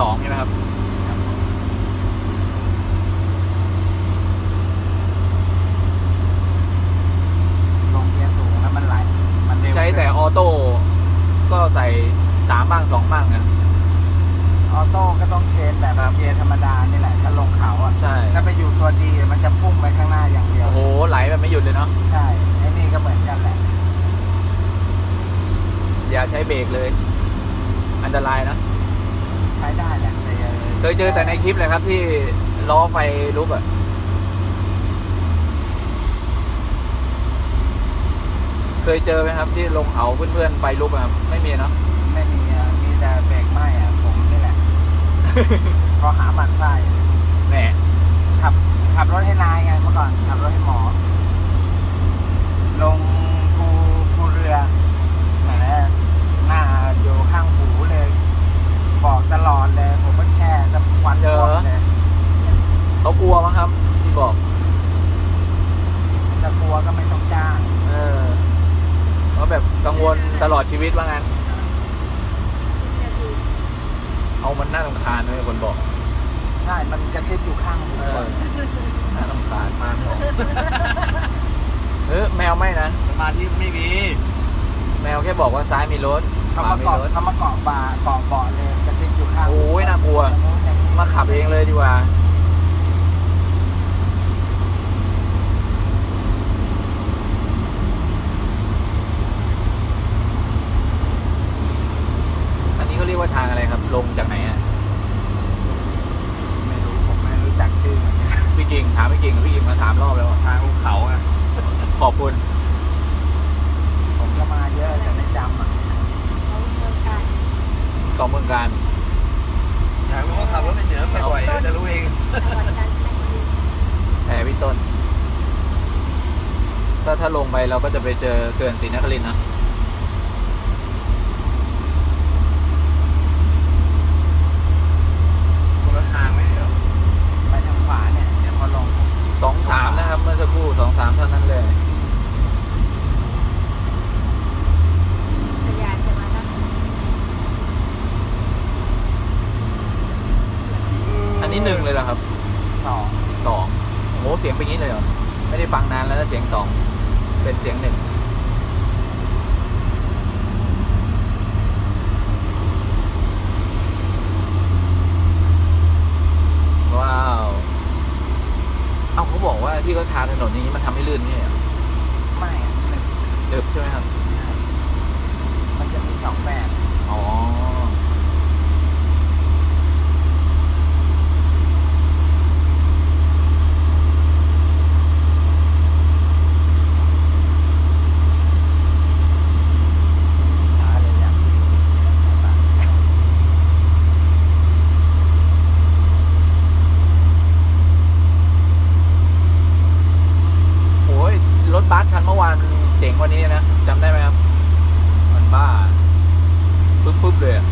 สองใช่ไหมครับลงเกียร์สูงแล้วมันไหลมันเร็วใช้แต่ออโต้ก็ใส่สามบ้างสองบ้างนะออโต้ก็ต้องเชนแบบครับเกียร์ธรรมดานี่แหละถ้าลงเขาอะใช่ถ้าไปอยู่ตัวดีมันจะพุ่งไปข้างหน้าอย่างเดียวโอ้โหไหลแบบไม่หยุดเลยเนาะใช่ไอ้นี่ก็เหมือนกันแหละอย่าใช้เบรกเลย อันตรายนะใช้ได้แหละแต่เคยเจอแต่ในคลิปเลยครับที่ล้อไฟลุกอะเคยเจอไหมครับ ที่ลงเขาเพื่อนๆไฟลุกอะครับไม่มีเนาะไม่มีอะมีแต่เบรกไหม้อะผมนี่แหละพอหาหมันไส้แหมขับขับรถให้นายไงเมื่อก่อนขับรถให้หมอ ลงภูภูเรือแหมหน้าอยู่ข้างหูเลย บอกตลอดเลย ผมก็แช่จะควันท่วมเลย เขากลัวมั้งครับ ที่บอก จะกลัวก็ไม่ต้องจ้าง เออเขาแบบกังวลตลอด ชีวิตว่างั้น เอามันน่ารำคาญเลยคนบอกใช่ มันกระซิบอยู่ข้างหูเออน่ารำคาญมากบอกเออแมวไม่นะสมาธิไม่มี แมวแค่บอกว่าซ้ายมีรถขเขาวามามีเกาะรถเขามาเกาะบ่าเกาะเบาะเลยกระซิบอยู่ข้างหูโอ้ยน่ากลัวอย่างนู้นอย่างนี้มาขับเองเลยดีกว่า อันนี้เขาเรียกว่าทางอะไรครับ ล งจากไหนอะไม่รู้ผมไม่รู้จักชื่อมันเนี่ยพี่กิ่งถามพี่กิ่งพี่กิ่งมาถามรอบแล้วอะทางภูเขาอะ ขอบคุณผมก็มาเยอะแต่ไม่จำอะกองเมืองการ อยากรู้ว่าขับรถไปเจอไม่บ่อยเดี๋ยวจะรู้เองแพรพี่ต้น ถ้าถ้าลงไปเราก็จะไปเจอเขื่อนศรีนครินทร์นะ คนละทางไหมเหรอ ไปทางขวาเนี่ยเดี๋ยวพอลง สองสามนะครับ เมื่อสักครู่สองสามเท่านั้นเลย อันนี้หนึ่งเลยเหรอ ครับสองสองโหเสียงเป็นอย่างนี้เลยเหรอ ไม่ได้ฟังนานแล้วนะเสียงสอง เป็นเสียงหนึ่งว้าว เอาเขาบอกว่าที่เขาทาถนนอย่างนี้มันทำให้ลื่นไม่ใช่เหรอไม่อะหนึ่งเดิบใช่ไหมครับ มันจะมีสองแบบ อ๋อ ช้าเลยอย่าง โอ้ยรถบัสคันเมื่อวานมันเจ๋งกว่านี้นะจำได้ไหมครับ มันบ้าปึ๊บปึ๊บเลยอะ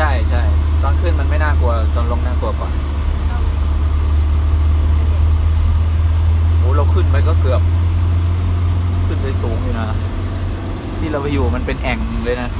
ใช่ใช่ตอนขึ้นมันไม่น่ากลัว ตอนลงน่ากลัวกว่าโอ้เราขึ้นไปก็เกือบ ขึ้นไปสูงอยู่นะ ที่เราไปอยู่มันเป็นแอ่งเลยนะ